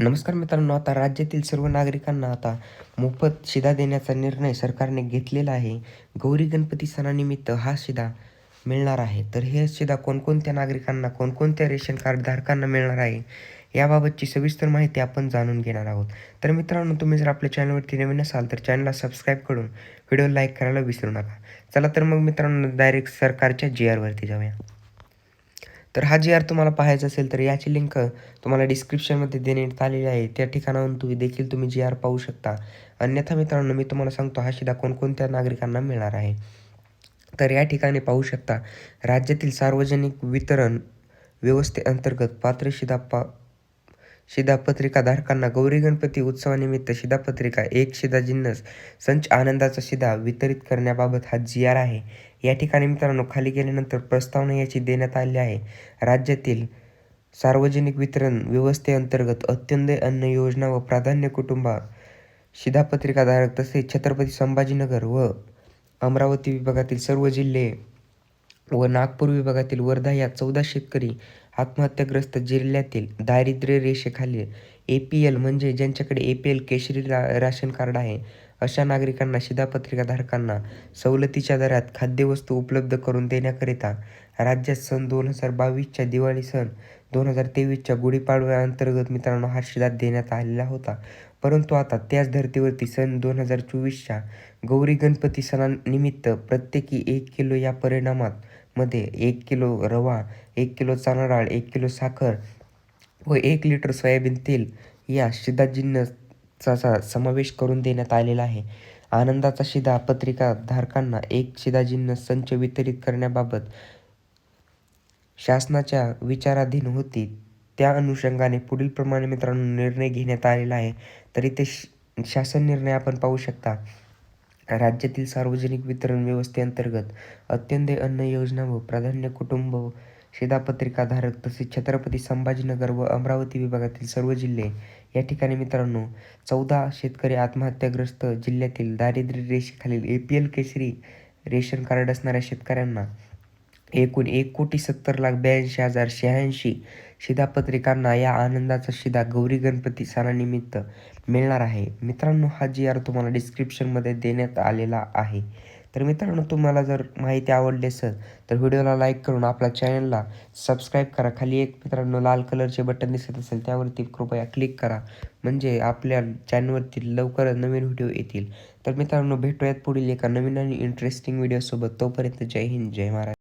नमस्कार मित्रांनो आता राज्यातील सर्व नागरिकांना आता मोफत शिधा देण्याचा निर्णय सरकारने घेतलेला आहे. गौरी गणपती सणानिमित्त हा शिधा मिळणार आहे. तर हे शिधा कोणकोणत्या नागरिकांना कोणकोणत्या रेशन कार्ड धारकांना मिळणार आहे याबाबतची सविस्तर माहिती आपण जाणून घेणार आहोत. तर मित्रांनो तुम्ही जर आपल्या चॅनलवरती नवीन असाल तर चॅनलला सबस्क्राईब करून व्हिडिओ लाईक करायला विसरू नका. चला तर मग मित्रांनो डायरेक्ट सरकारच्या जी आरवरती जाऊया. तर हा जी आर तुम्हाला पाहायचा असेल तर याची लिंक तुम्हाला डिस्क्रिप्शनमध्ये देण्यात आलेली आहे. त्या ठिकाणाहून तुम्ही देखील तुम्ही जी आर पाहू शकता. अन्यथा मित्रांनो मी तुम्हाला सांगतो हा शिदा कोणकोणत्या नागरिकांना मिळणार आहे? तर या ठिकाणी पाहू शकता राज्यातील सार्वजनिक वितरण व्यवस्थेअंतर्गत पात्र शिधापा शिधापत्रिका धारकांना गौरी गणपती उत्सवानिमित्त शिधापत्रिका एक शिधा जिन्नस संच आनंदाचा शिधा वितरित करण्याबाबत हा जी आर आहे. या ठिकाणी मित्रांनो खाली गेल्यानंतर प्रस्तावना याची देण्यात आली आहे. राज्यातील सार्वजनिक वितरण व्यवस्थेअंतर्गत अत्यंत अन्न योजना व प्राधान्य कुटुंबा शिधापत्रिकाधारक तसेच छत्रपती संभाजीनगर व अमरावती विभागातील सर्व जिल्हे व नागपूर विभागातील वर्धा या चौदा शेतकरी आत्महत्याग्रस्त जिल्ह्यातील दारिद्र्य रेषेखाली ए पी एल म्हणजे ज्यांच्याकडे ए पी एल केशरी रा राशन कार्ड आहे अशा नागरिकांना शिधापत्रिकाधारकांना सवलतीच्या दरात खाद्यवस्तू उपलब्ध करून देण्याकरिता राज्यात सन दोन हजार बावीसच्या दिवाळी सण दोन हजार तेवीसच्या गुढीपाडव्याअंतर्गत मित्रांनो हा शिधा देण्यात आलेला होता. परंतु आता त्याच धर्तीवरती सन दोन हजार चोवीसच्या गौरी गणपती सणानिमित्त प्रत्येकी एक किलो या परिणामात मध्ये एक किलो रवा एक किलो चणा डाळ एक किलो साखर व एक लिटर सोयाबीन तेल या शिधा समावेश करून देण्यात आलेला आहे. आनंदाचा शिधा पत्रिका धारकांना एक शिदाजिन्न संच वितरित करण्याबाबत शासनाच्या विचाराधीन होती. त्या अनुषंगाने पुढील प्रमाणे मित्रांनो निर्णय घेण्यात आलेला आहे. तरी ते शासन निर्णय आपण पाहू शकता. राज्यातील सार्वजनिक वितरण व्यवस्थेअंतर्गत अत्यंत अन्न योजना व प्राधान्य कुटुंब शिधापत्रिकाधारक तसेच छत्रपती संभाजीनगर व अमरावती विभागातील सर्व जिल्हे या ठिकाणी मित्रांनो चौदा शेतकरी आत्महत्याग्रस्त जिल्ह्यातील दारिद्र्य रेषेखालील A P L Kesari ration card असणाऱ्या शेतकऱ्यांना एकूण एक कोटी सत्तर लाख ब्याऐंशी हजार शहाऐंशी शिधापत्रिकांना या आनंदाचा शिधा गौरी गणपती सणानिमित्त मिळणार आहे. मित्रांनो हा जी आर तुम्हाला डिस्क्रिप्शनमध्ये देण्यात आलेला आहे. तर मित्रांनो तुम्हाला जर माहिती आवडली असेल तर व्हिडिओला लाईक करून आपल्या चॅनलला सबस्क्राईब करा. खाली एक मित्रांनो लाल कलरचे बटन दिसत असेल त्यावरती कृपया क्लिक करा. म्हणजे आपल्या चॅनलवरती लवकरच नवीन व्हिडिओ येतील. तर मित्रांनो भेटूयात पुढील एका नवीन आणि इंटरेस्टिंग व्हिडिओसोबत तोपर्यंत जय हिंद जय महाराज